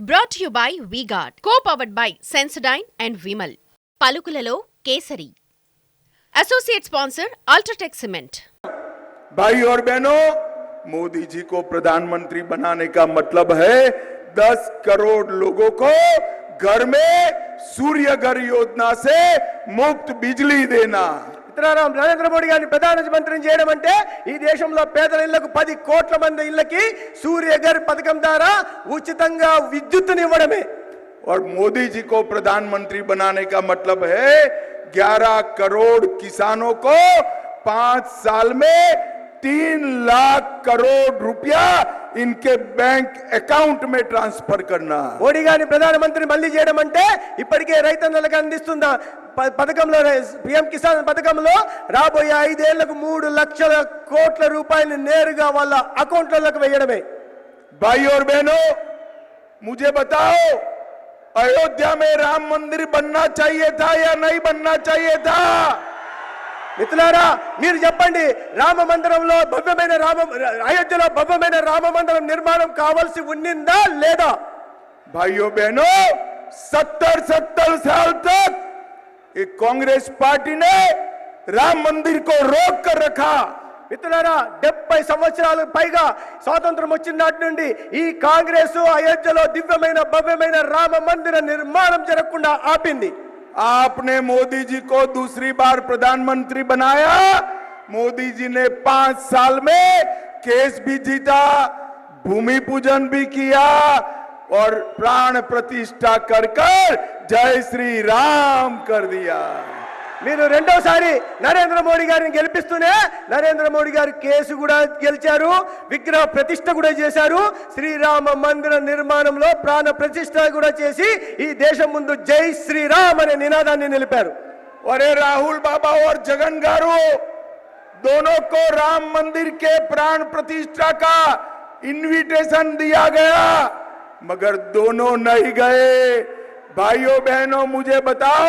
brought you by VGuard co powered by Sensodyne and Vimal పలుకులలో Kesari associate sponsor UltraTech cement भाई और बहनों मोदी जी को प्रधानमंत्री बनाने का मतलब है 10 करोड़ लोगों को घर में सूर्य घर योजना से मुफ्त बिजली देना మిత్రులారా నరేంద్ర మోడీ గారిని ప్రధానమంత్రిని చేయడం అంటే ఈ దేశంలో పేదల ఇళ్లకు పది కోట్ల మంది ఇళ్లకి సూర్యఘర్ పథకం ద్వారా ఉచితంగా విద్యుత్తుని ఇవ్వడమే और मोदी जी को प्रधानमंत्री बनाने का मतलब है 11 करोड़ किसानों को पांच साल में तीन लाख करोड़ रुपया इनके बैंक अकाउंट में ट्रांसफर करना మోడీ గారిని ప్రధానమంత్రిని మళ్ళీ చేయడం అంటే ఇప్పటికే రైతన్నలకు అందిస్తున్న ప- పథకంలో పిఎం కిసాన్ పథకంలో రాబోయే ఐదేళ్లకు మూడు లక్షల కోట్ల రూపాయలు నేరుగా వాళ్ళ అకౌంట్లలోకి వేయడమే भाई और बहनों मुझे बताओ अयोध्या में राम मंदिर बनना चाहिए था या नहीं बनना चाहिए था మిత్రులారా మీరు చెప్పండి రామ మందిరంలో భవ్యమైన రామ అయోధ్యలో భవ్యమైన రామ మందిరం నిర్మాణం కావాల్సి ఉన్నిందా లేదా भाइयों बहनों सत्तर सत्तर साल तक ये कांग्रेस पार्टी ने राम मंदिर को रोक कर रखा మిత్రులారా డెబ్బై సంవత్సరాలు పైగా స్వాతంత్రం వచ్చిన నాటి నుండి ఈ కాంగ్రెస్ అయోధ్యలో దివ్యమైన భవ్యమైన రామ మందిర నిర్మాణం జరగకుండా ఆపింది आपने मोदी जी को दूसरी बार प्रधानमंत्री बनाया मोदी जी ने पांच साल में केस भी जीता भूमि पूजन भी किया और प्राण प्रतिष्ठा कर कर जय श्री राम कर दिया మీరు రెండోసారి నరేంద్ర మోడీ గారిని గెలిపిస్తూనే నరేంద్ర మోడీ గారు కేసు కూడా గెలిచారు విగ్రహ ప్రతిష్ట కూడా చేశారు శ్రీరామ మందిర నిర్మాణంలో ప్రాణ ప్రతిష్ట కూడా చేసి ఈ దేశం ముందు జై శ్రీరామ్ అనే నినాదాన్ని నిలిపారు अरे राहुल बाबा और जगन गारू दोनों को राम मंदिर के प्राण प्रतिष्ठा का इनविटेशन दिया गया मगर दोनों नहीं गए। भाइयों बहनों, मुझे बताओ,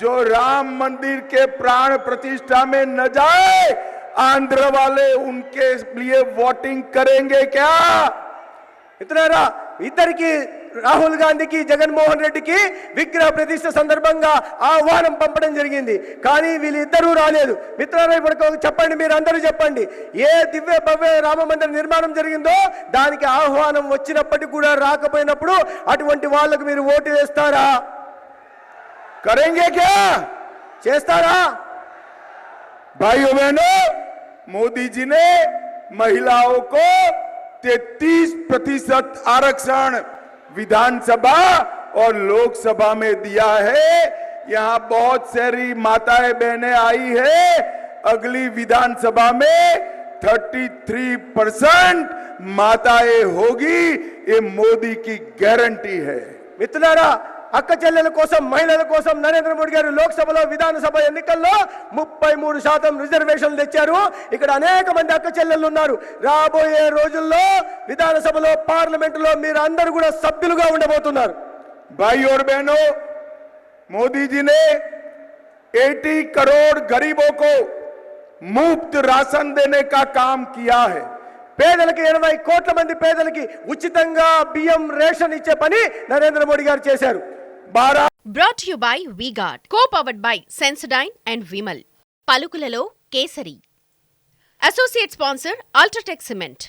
जो राम मंदिर के प्राण प्रतिष्ठा में न जाए, आंध्र वाले उनके लिए वोटिंग करेंगे क्या? మిత్రులారా ఇద్దరికి రాహుల్ గాంధీకి జగన్మోహన్ రెడ్డికి విగ్రహ ప్రతిష్ట సందర్భంగా ఆహ్వానం పంపడం జరిగింది కానీ వీళ్ళిద్దరూ రాలేదు మిత్రులారా ఇప్పుడు ఒక చెప్పండి మీరు అందరూ చెప్పండి ఏ దివ్య భవ్య రామ మందిర నిర్మాణం జరిగిందో దానికి ఆహ్వానం వచ్చినప్పటికీ కూడా రాకపోయినప్పుడు అటువంటి వాళ్ళకు మీరు ఓటు వేస్తారా करेंगे क्या చేస్తారా भाइयों बहनों मोदी जी ने महिलाओं को 33 प्रतिशत आरक्षण विधानसभा और लोकसभा में दिया है यहाँ बहुत सारी माताएं बहनें आई है अगली विधानसभा में 33 परसेंट माताएं होगी ये मोदी की गारंटी है మిత్రులారా అక్క చెల్లెల కోసం మహిళల కోసం నరేంద్ర మోడీ గారు లోక్సభలో విధానసభ ఎన్నికల్లో ముప్పై మూడు శాతం రిజర్వేషన్లు తెచ్చారు ఇక్కడ అనేక మంది అక్క చెల్లెళ్ళు ఉన్నారు రాబోయే రోజుల్లో విధానసభలో పార్లమెంటులో మీరు అందరూ కూడా సభ్యులుగా ఉండబోతున్నారు भाई और बहनों मोदी जी ने 80 करोड़ गरीबों को मुफ्त राशन देने का काम किया है పేదలకి ఎనభై కోట్ల మంది పేదలకి ఉచితంగా బియ్యం రేషన్ ఇచ్చే పని నరేంద్ర మోడీ గారు చేశారు बारह brought you by VGuard co powered by Sensodyne and Vimal పలుకులలో Kesari associate sponsor UltraTech cement